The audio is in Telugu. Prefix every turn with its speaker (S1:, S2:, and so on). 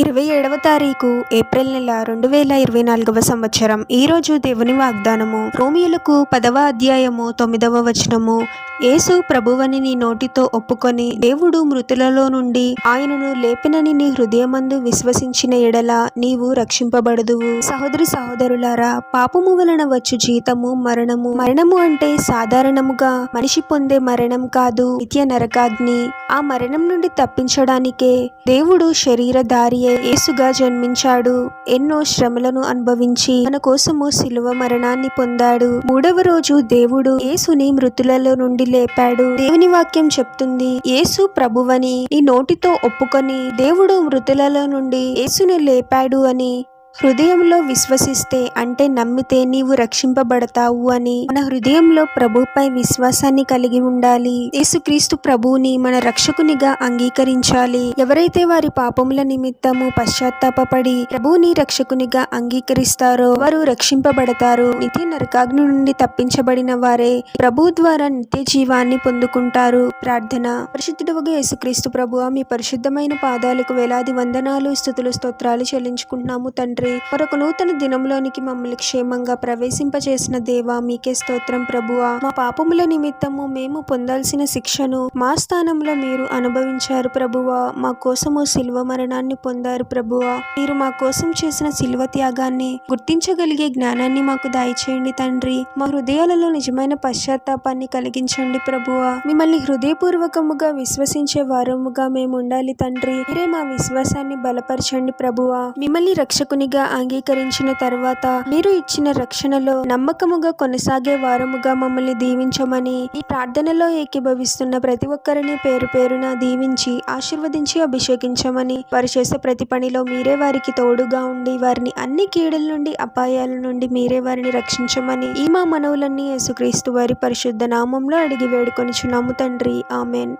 S1: ఇరవై ఏడవ తారీఖు ఏప్రిల్ నెల రెండు వేల ఇరవై నాలుగవ సంవత్సరం. ఈరోజు దేవుని వాగ్దానము. రోమియులకు పదవ అధ్యాయము తొమ్మిదవ వచనము. యేసు ప్రభువని నీ నోటితో ఒప్పుకొని దేవుడు మృతులలో నుండి ఆయనను లేపినని నీ హృదయమందు విశ్వసించిన ఎడల నీవు రక్షింపబడదువు. సహోదరి సహోదరులారా పాపము వలన వచ్చు జీతము మరణము. మరణము అంటే సాధారణముగా మనిషి పొందే మరణం కాదు నిత్య నరకాగ్ని. ఆ మరణం నుండి తప్పించడానికే దేవుడు శరీరధారియే యేసుగా జన్మించాడు. ఎన్నో శ్రమలను అనుభవించి మన కోసము శిలువ మరణాన్ని పొందాడు. మూడవ రోజు దేవుడు యేసుని మృతులలో నుండి లేపాడు. దేవుని వాక్యం చెప్తుంది యేసు ప్రభువని నీ నోటితో ఒప్పుకొని దేవుడు మృతులలో నుండి యేసుని లేపాడు అని. హృదయంలో విశ్వసిస్తే అంటే నమ్మితే నీవు రక్షింపబడతావు అని. మన హృదయంలో ప్రభుపై విశ్వాసాన్ని కలిగి ఉండాలి. యేసుక్రీస్తు ప్రభువుని మన రక్షకునిగా అంగీకరించాలి. ఎవరైతే వారి పాపముల నిమిత్తము పశ్చాత్తాపడి ప్రభువుని రక్షకునిగా అంగీకరిస్తారో వారు రక్షింపబడతారు. నిత్య నరకాగ్ని నుండి తప్పించబడిన వారే ప్రభు ద్వారా నిత్య జీవాన్ని పొందుకుంటారు. ప్రార్థన. పరిశుద్ధుడుగా యేసుక్రీస్తు ప్రభువ మీ పరిశుద్ధమైన పాదాలకు వేలాది వందనాలు స్థుతులు స్తోత్రాలు చెల్లించుకుంటున్నాము. తండ్రి మరొక నూతన దినంలోనికి మమ్మల్ని క్షేమంగా ప్రవేశింపచేసిన దేవా మీకే స్తోత్రం ప్రభువా. మా పాపముల నిమిత్తము మేము పొందాల్సిన శిక్షను మా స్థానంలో మీరు అనుభవించారు ప్రభువా. మా కోసము శిల్వ మరణాన్ని పొందారు ప్రభువా. మీరు మా కోసం చేసిన శిల్వ త్యాగాన్ని గుర్తించగలిగే జ్ఞానాన్ని మాకు దయచేయండి తండ్రి. మా హృదయాలలో నిజమైన పశ్చాత్తాపాన్ని కలిగించండి ప్రభువా. మిమ్మల్ని హృదయపూర్వకముగా విశ్వసించే వారముగా మేము ఉండాలి తండ్రి. మీరే మా విశ్వాసాన్ని బలపరచండి ప్రభువా. మిమ్మల్ని రక్షకుని రక్షకునిగా అంగీకరించిన తర్వాత మీరు ఇచ్చిన రక్షణలో నమ్మకముగా కొనసాగే వారముగా మమ్మల్ని దీవించమని ఈ ప్రార్థనలో ఏకీభవిస్తున్న ప్రతి ఒక్కరిని పేరు పేరున దీవించి ఆశీర్వదించి అభిషేకించమని వారు చేసే ప్రతి పనిలో మీరే వారికి తోడుగా ఉండి వారిని అన్ని కీడల నుండి అపాయాల నుండి మీరే వారిని రక్షించమని ఈ మా మనవులన్నీ యేసుక్రీస్తు వారి పరిశుద్ధ నామంలో అడిగి వేడుకొనిచున్నాము తండ్రి. ఆమెన్.